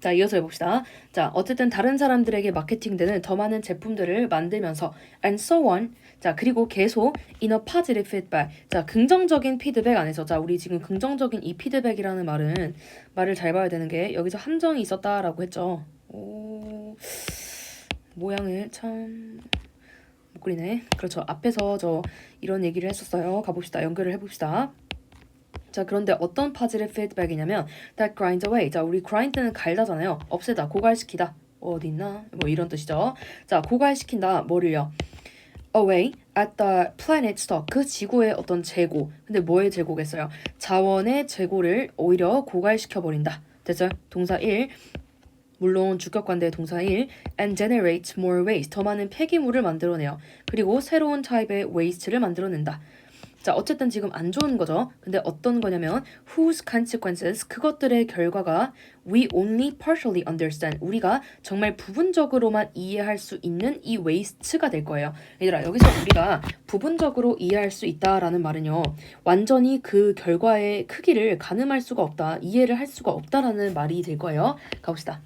자, 이어서 해봅시다. 자, 어쨌든 다른 사람들에게 마케팅되는 더 많은 제품들을 만들면서 and so on. 자, 그리고 계속 in a positive feedback. 자, 긍정적인 피드백 안에서 자, 우리 지금 긍정적인 이 피드백이라는 말은 말을 잘 봐야 되는 게 여기서 함정이 있었다라고 했죠. 오. 모양을 참 못 그리네. 그렇죠. 앞에서 저 이런 얘기를 했었어요. 가봅시다. 연결을 해봅시다. 자 그런데 어떤 파지tive feedback이냐면 that grinds away. 자 우리 grind는 갈다잖아요. 없애다, 고갈시키다. 어디 있나? 뭐 이런 뜻이죠. 자 고갈시킨다. 뭐를요? away at the planet stock. 그 지구의 어떤 재고. 근데 뭐의 재고겠어요? 자원의 재고를 오히려 고갈시켜 버린다. 됐어요? 동사 1. 물론 주격관대 동사 1 and generate more waste 더 많은 폐기물을 만들어내요. 그리고 새로운 타입의 waste를 만들어낸다. 자, 어쨌든 지금 안 좋은 거죠. 근데 어떤 거냐면 whose consequences 그것들의 결과가 we only partially understand 우리가 정말 부분적으로만 이해할 수 있는 이 waste가 될 거예요. 얘들아, 여기서 우리가 부분적으로 이해할 수 있다라는 말은요. 완전히 그 결과의 크기를 가늠할 수가 없다. 이해를 할 수가 없다라는 말이 될 거예요. 가봅시다.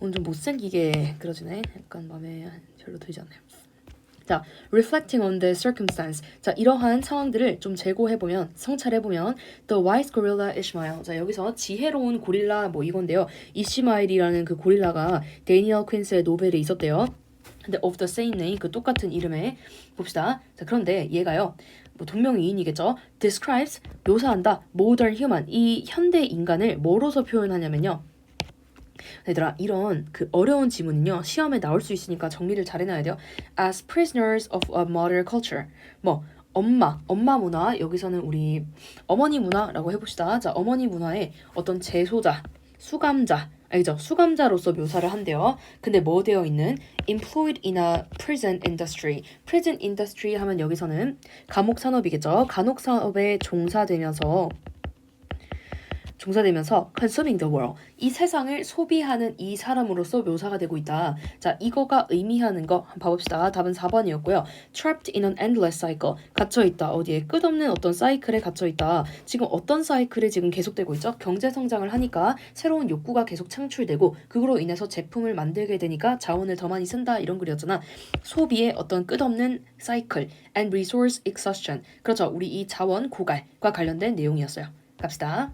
오늘 좀 못생기게 그려지네. 약간 마음에 별로 들지 않네요. 자, reflecting on the circumstance. 자, 이러한 상황들을 좀 재고해보면, 성찰해보면, the wise gorilla Ishmael. 자, 여기서 지혜로운 고릴라 뭐 이건데요. 이시마일이라는 그 고릴라가 데니얼 퀸스의 노벨에 있었대요. 근데 of the same name, 그 똑같은 이름에 봅시다. 자, 그런데 얘가요. 뭐 동명이인이겠죠. describes 묘사한다. modern human 이 현대 인간을 뭐로서 표현하냐면요. 얘들아 이런 그 어려운 지문은요 시험에 나올 수 있으니까 정리를 잘 해놔야 돼요. As prisoners of a modern culture. 뭐 엄마, 엄마 문화 여기서는 우리 어머니 문화라고 해봅시다. 자 어머니 문화의 어떤 재소자, 수감자 알죠? 수감자로서 묘사를 한대요. 근데 뭐 되어 있는 employed in a prison industry. prison industry 하면 여기서는 감옥 산업이겠죠. 간혹 산업에 종사되면서 종사되면서 consuming the world 이 세상을 소비하는 이 사람으로서 묘사가 되고 있다. 자, 이거가 의미하는 거 한번 봐봅시다. 답은 4번이었고요. trapped in an endless cycle 갇혀 있다. 어디에 끝없는 어떤 사이클에 갇혀 있다. 지금 어떤 사이클이 지금 계속되고 있죠? 경제 성장을 하니까 새로운 욕구가 계속 창출되고 그로 인해서 제품을 만들게 되니까 자원을 더 많이 쓴다 이런 글이었잖아. 소비의 어떤 끝없는 사이클 and resource exhaustion 그렇죠. 우리 이 자원 고갈과 관련된 내용이었어요. 갑시다.